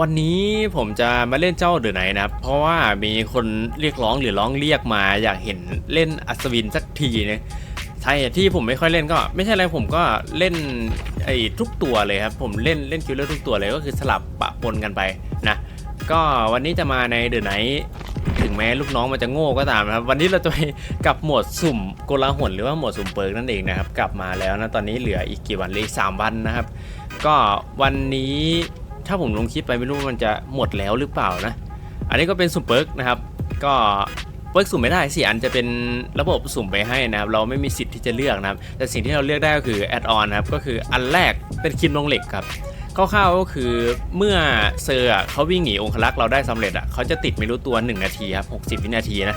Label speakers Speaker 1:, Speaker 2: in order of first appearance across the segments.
Speaker 1: วันนี้ผมจะมาเล่นเจ้าเดอะไนนะครับ เพราะว่ามีคนเรียกร้องหรือร้องเรียกมาอยากเห็นเล่นอัศวินสักทีนะใช่ที่ผมไม่ค่อยเล่นก็ ไม่ใช่อะไรผมก็เล่นไอ้ทุกตัวเลยครับ ผมเล่นเล่นคิวเลอร์ทุกตัวเลยก็คือสลับปะปนกันไปนะ ก็วันนี้จะมาในเดอะไนถึงแม้ลูกน้องมันจะโง่ก็ตามนะครับ วันนี้เราจะไปกับหมวดสุ่มโกลาหลหรือว่าหมวดสุ่มเปิร์กนั่นเองนะครับ กลับมาแล้วนะตอนนี้เหลืออีกกี่วันเลยสามวันนะครับ ก็วันนี้ ถ้าผมลงคลิปไปไม่รู้ว่ามันจะหมดแล้วหรือเปล่านะ อันนี้ก็เป็นสุ่มเปิร์กนะครับ ก็เปิร์กสุ่มไม่ได้สิอันจะเป็นระบบสุ่มไปให้นะครับ เราไม่มีสิทธิ์ที่จะเลือกนะครับ แต่สิ่งที่เราเลือกได้ก็คือแอดออนนะครับ ก็คืออันแรกเป็นคิมลงเหล็กครับคร่าวๆก็คือเมื่อเซอร์เขาวิ่งหนีองคลักษ์เราได้สำเร็จอะเขาจะติดไม่รู้ตัว 1 นาทีครับ 60 วินาทีนะ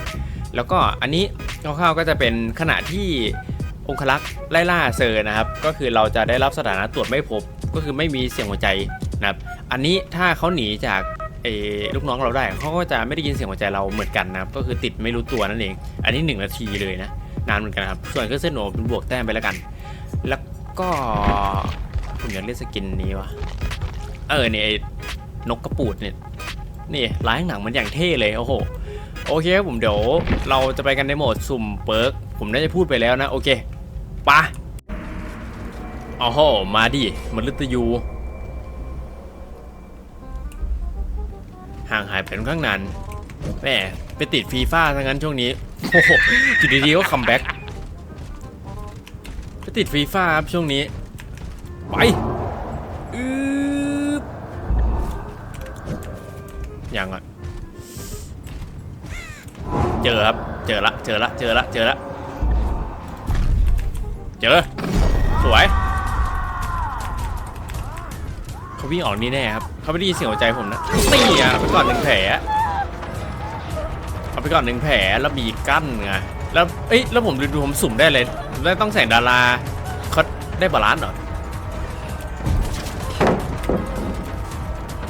Speaker 1: แล้วก็อันนี้คร่าวๆก็จะเป็นขณะที่องคลักษ์ไล่ล่าเซอร์นะครับ ก็คือเราจะได้รับสถานะตรวจไม่พบ ก็คือไม่มีเสียงหัวใจนะครับ อันนี้ถ้าเขาหนีจากเอลูกน้องเราได้เขาก็จะไม่ได้ยินเสียงหัวใจเราเหมือนกันนะครับก็คือติดไม่รู้ตัวนั่นเอง อันนี้ 1 นาทีเลยนะนานเหมือนกันครับส่วนเครื่องเส้นโหนเป็นบวกแต้มไปแล้วกัน แล้วก็ผมอยากเล่นสกินนี้วะเออเนี่ยนกกระปูดเนี่ยนี่ล้างหนังมันอย่างเท่เลยโอ้โหโอเคครับผมเดี๋ยวเราจะไปกันในโหมดสุ่มเปิร์กผมน่าจะพูดไปแล้วนะ โอเคปะโอ้โหมาดิมันลึตยูางหายไปค่อนข้างนานแหม่ไปติดฟีฟ่าทั้งนั้นช่วงนี้โอ้โหอยู่ดีๆก็คัมแบ็กไปติดฟีฟ่าครับช่วงนี้ ไปอืบยังอะ เจอครับ เจอละ เจอละ เจอละ เจอละ เจอ สวย เขาวิ่งออกนี่แน่ครับเขาไม่ได้ยินเสียงหัวใจผมนะนี่อะไปก่อนหนึ่งแผลเอาไปก่อนหนึ่งแผลแล้วบีกั้นไงแล้วเอ้ยแล้วผมดูดูผมสุ่มได้เลยผมได้ต้องแสงดาราเขาได้บาลานซ์เหรอ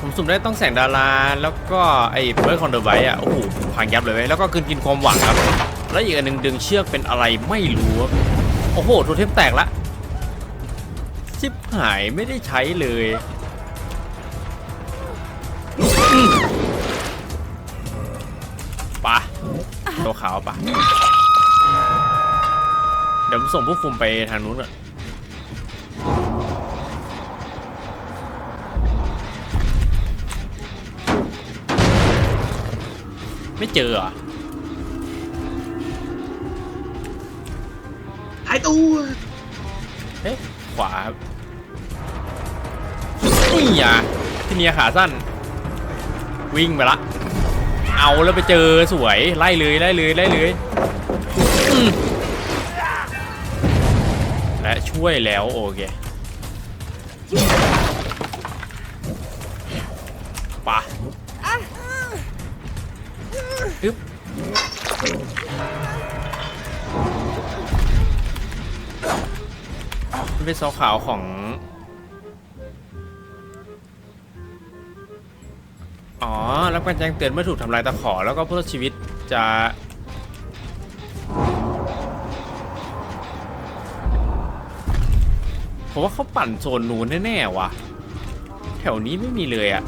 Speaker 1: ผมสุ่มได้ต้องแสงดาราแล้วก็ไอ้เบิร์ดคอนเดอร์ไวอะโอ้โหพังยับเลยเว้ยแล้วก็คืนกินความหวังครับ แล้วอีกอันหนึ่งดึงเชือกเป็นอะไรไม่รู้โอ้โหโทเทมแตกละชิบหายไม่ได้ใช้เลย ตัวขาวปะเดี๋ยวส่งผู้คุมไปทางนู้นก่อนไม่เจอเหรอ
Speaker 2: หายตัว
Speaker 1: เอ๊ะขวาครับนี่อะที่เนียขาสั้น วิ่งไปละ เอาแล้วไปเจอสวยไล่เลยไล่เลยไล่เลยและช่วยแล้วโอเคปะอึ๊บเป็นซอขาวของ อ๋อ รับการแจ้งเตือนเมื่อถูกทำลายตะขอ แล้วก็ผู้รอดชีวิตจะผมว่าเขาปั่นโซนนู้นแน่ๆว่ะแถวนี้ไม่มีเลยอะ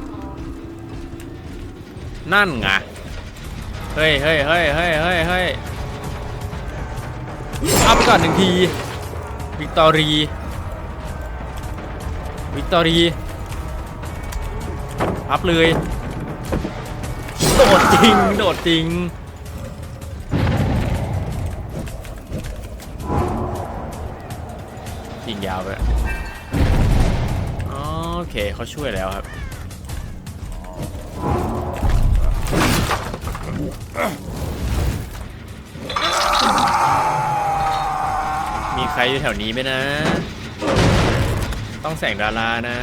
Speaker 1: นั่นไงเฮ้ยเฮ้ยเฮ้ยเฮ้ยเฮ้ยเฮ้ยอาไปก่อนหนึ่งที วิกตอรี วิกตอรีพับเลย โดดจริง โดดจริง ยิงยาวไปอะโอเคเขาช่วยแล้วครับ มีใครอยู่แถวนี้ไหมนะ ต้องแสงดารานะ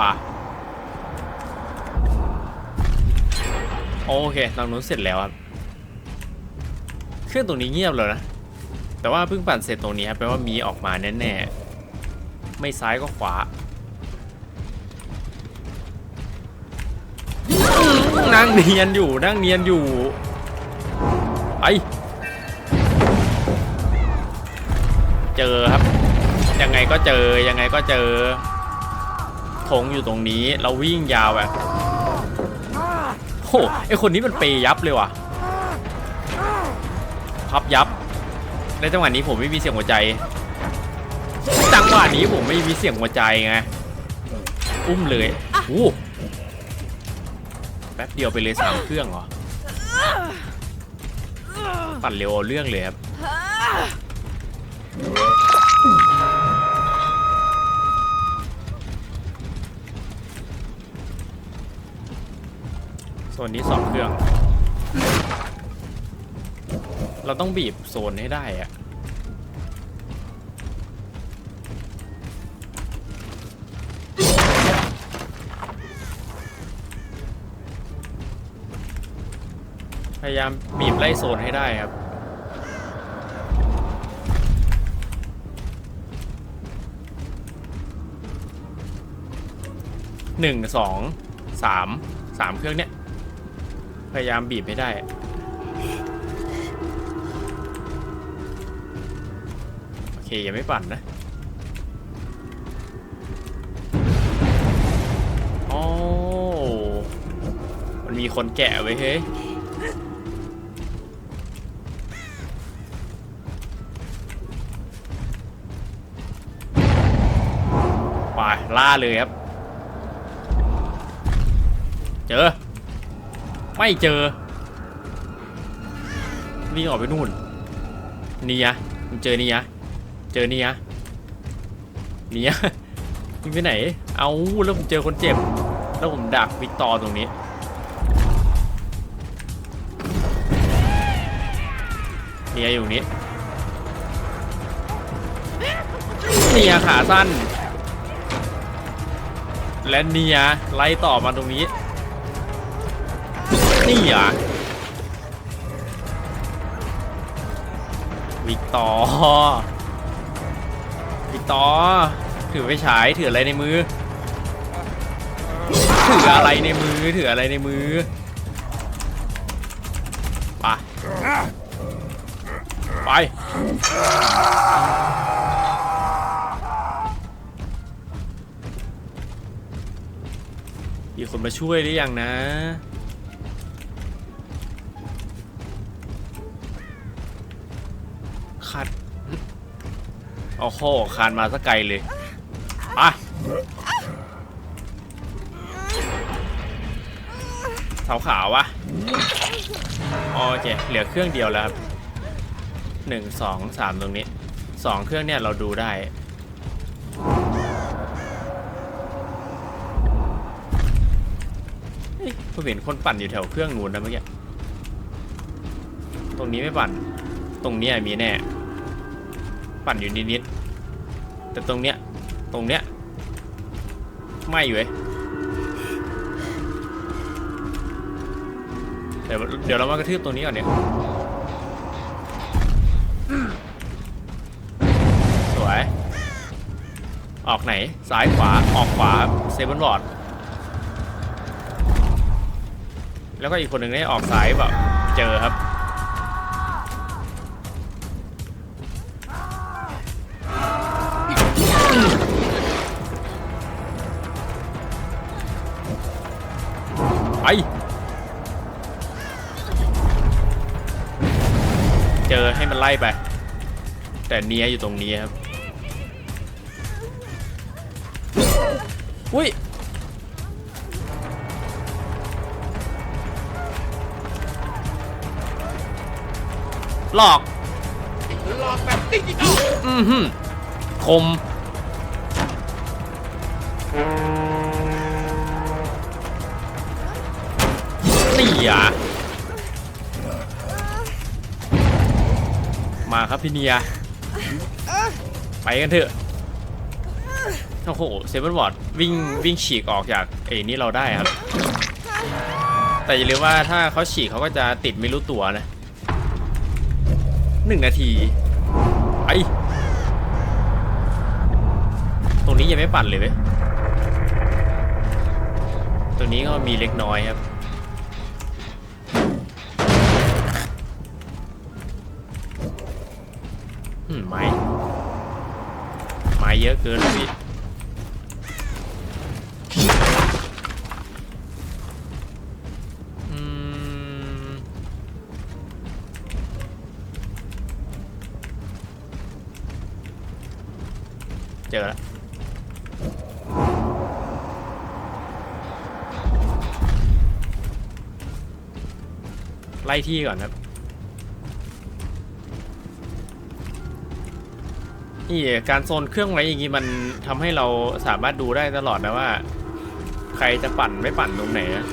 Speaker 1: ปะโอเคตรงนู้นเสร็จแล้วครับเครื่องตรงนี้เงียบเลยนะ แต่ว่าเพิ่งปั่นเสร็จตรงนี้ครับแปลว่ามีออกมาแน่ๆ ไม่ซ้ายก็ขวา นั่งเนียนอยู่นั่งเนียนอยู่ไปเจอครับ ยังไงก็เจอยังไงก็เจอ ธงอยู่ตรงนี้ เราวิ่งยาวแบบโหไอคนนี้มันเปย์ยับเลยว่ะพับยับ ในจังหวะนี้ผมไม่มีเสียงหัวใจ จังหวะนี้ผมไม่มีเสียงหัวใจไง อุ้มเลยอู้แป๊บเดียวไปเลยสามเครื่องเหรอ ปั่นเร็วเอาเรื่องเลยครับ โซนนี้สองเครื่อง เราต้องบีบโซนให้ได้อะพยายามบีบไล่โซนให้ได้ครับหนึ่งสองสามสามเครื่องเนี้ย ยายามบีบให้ได้โอเคยังไม่ปั่นนะโอ้มันมีคนแกะไว้เฮ้ยไปล่าเลยครับ เจอ ไม่เจอวิ่งออกไปนู่นนี่ยะมึงเจอนี่ยะเจอนี่ยะนี่ยะมึงไปไหน เอาแล้วผมเจอคนเจ็บ แล้วผมดักวิกตอร์ตรงนี้ เนี่ยอยู่นี้เนี่ยขาสั้น และเนี่ยไล่ต่อมาตรงนี้ นี่อะวิกตอวิกตอถือไฟฉายถืออะไรในมือ ถืออะไรในมือถืออะไรในมือไปไปมีคนมาช่วยหรือยังนะ โอ้โหคานมาสักไกลเลยไปเสาขาววะโอเคเหลือเครื่องเดียวแล้วครับหนึ่งสองสามตรงนี้สองเครื่องเนี่ยเราดูได้เฮ้ยผมเห็นคนปั่นอยู่แถวเครื่องนู้นนะเมื่อกี้ ตรงนี้ไม่ปั่น ตรงนี้มีแน่ ปั่นอยู่นิดๆแต่ตรงเนี้ยตรงเนี้ยไม่อยู่เว้ยเดี๋ยวเดี๋ยวเรามากระทืบตรงนี้ก่อนเนี่ยสวย ออกไหนซ้ายขวาออกขวาเซเบิลบอดแล้วก็อีกคนหนึ่งได้ออกซ้ายแบบเจอครับ ไป เจอให้มันไล่ไป แต่เนียอยู่ตรงนี้ครับ อุ้ยหลอก
Speaker 2: หลอกแบบดิจิตอล
Speaker 1: อือหือคม มาครับพี่เนีย ไปกันเถอะ โอ้โห เซเว่นวอร์ดวิ่งวิ่งฉีกออกจากไอ้นี่เราได้ครับ แต่อย่าลืมว่าถ้าเขาฉีกเขาก็จะติดไม่รู้ตัวนะหนึ่งนาทีไปตรงนี้ยังไม่ปั่นเลยเว้ย ตรงนี้ก็มีเล็กน้อยครับ ไม้ไม้อะเกินพี่เจอแล้วไล่ที่ก่อนครับ นี่การโซนเครื่องไว้อย่างงี้มันทำให้เราสามารถดูได้ตลอดนะว่า ใครจะปั่นไม่ปั่นตรงไหนนะ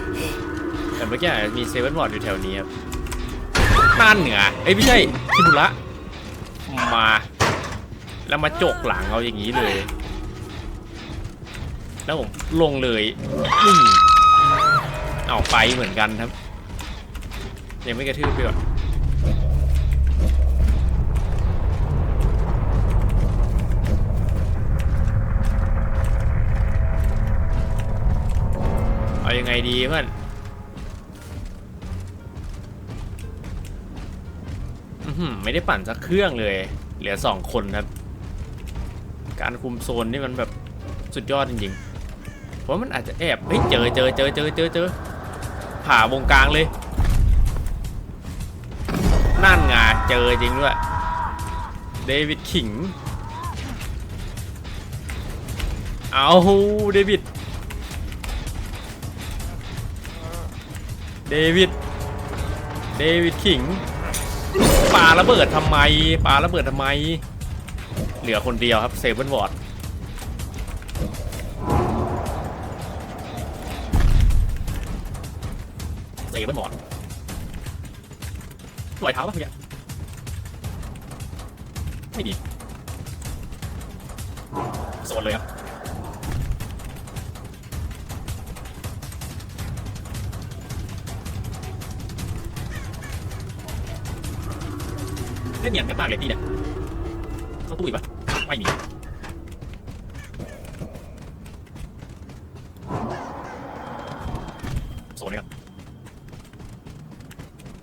Speaker 1: แต่เมื่อกี้มีเซเว่นวอร์ดอยู่แถวนี้ครับนั่นเหนือเอ้ยไม่ใช่คิบุระมา แล้วมาจกหลังเอาอย่างนี้เลย แล้วผมลงเลยนี่เอาไปเหมือนกันครับ ยังไม่กระทืบไปก่อน ยังไงดีเพื่อนอื้อหือไม่ได้ปั่นสักเครื่องเลย เหลือสองคนครับ การคุมโซนนี่มันแบบสุดยอดจริงๆ เพราะมันอาจจะแอบเฮ้ยเจอเจอเจอเจอเจอเจอผ่าวงกลางเลย นั่นไงเจอจริงด้วยเดวิดขิง เอาเดวิด เดวิด เดวิดขิงปาระเบิดทำไมปาระเบิดทำไม เหลือคนเดียวครับเซเว่นวอร์ดเซเว่นวอร์ดรอยเท้าป่ะเมื่อกี้ไม่ดีโซนเลยครับ เล่นเนียนกันมากเลยพี่เนี่ยเข้าตู้อีกปะไม่มีโซนเลยครับ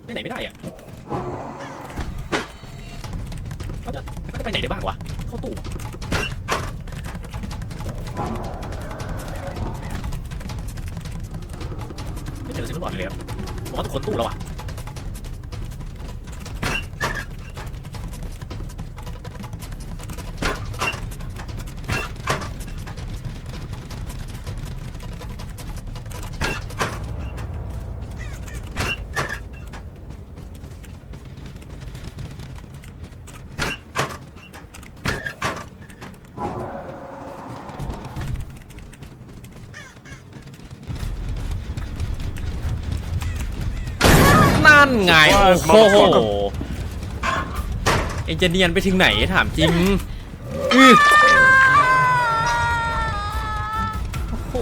Speaker 1: ไปไหนไม่ได้อะเขาจะเขาจะไปไหนได้บ้างวะเข้าตู้ไม่เจอซิมบอร์ดเลยครับผมว่าทุกคนตู้แล้วอะ นั่นไงโอ้โหเอ็งจะเนียนไปถึงไหนถามจริงอื้อโอ้โห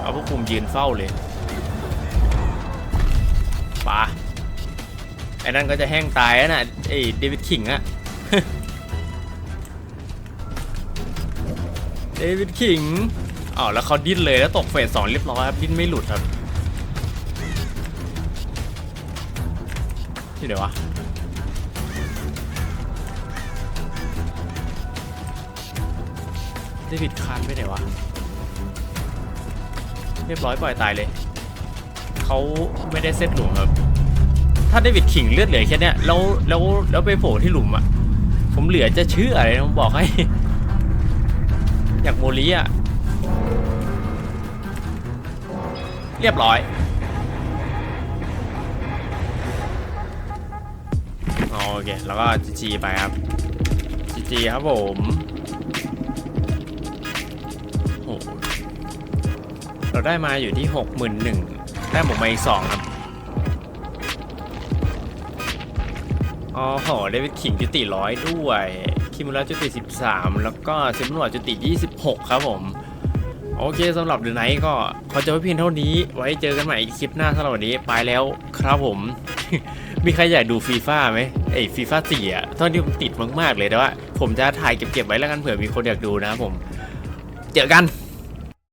Speaker 1: เอาพวกคุมยืนเฝ้าเลยปะไอ้นั่นก็จะแห้งตายแล้วน่ะไอ้เดวิดคิงอะเดวิดคิง อ๋อแล้วเขาดิ้นเลยแล้วตกเฟสสองเรียบร้อยครับดิ้นไม่หลุดครับที่ไหนวะเดวิดคานไปไหนวะเรียบร้อยปล่อยตายเลยเขาไม่ได้เซตหลุมครับ ถ้าเดวิดขิงเลือดเหลือแค่นี้แล้วแล้วแล้วไปโผล่ที่หลุมอะผมเหลือจะเชื่ออะไรผมบอกให้ อยากโมลีอะ เรียบร้อย โอเค แล้วก็จีจีไปครับจีจีครับผมโหเราได้มาอยู่ที่หกหมื่นหนึ่งได้หมกมาอีกสองครับอ๋อโหได้เป็นขิงจุติร้อยด้วย คิมุระจุติ 13 แล้วก็เซมนวดจุติ 26 ครับผม โอเคสำหรับเดือนไหนก็ขอจบไว้เพียงเท่านี้ ไว้เจอกันใหม่อีกคลิปหน้าสำหรับวันนี้ไปแล้วครับผม มีใครอยากดูฟีฟ่าไหมไอ้ฟีฟ่าสี่อะตอนนี้ผมติดมากๆเลยแต่ว่า ผมจะถ่ายเก็บๆไว้แล้วกันเผื่อมีคนอยากดูนะครับผม เจอกัน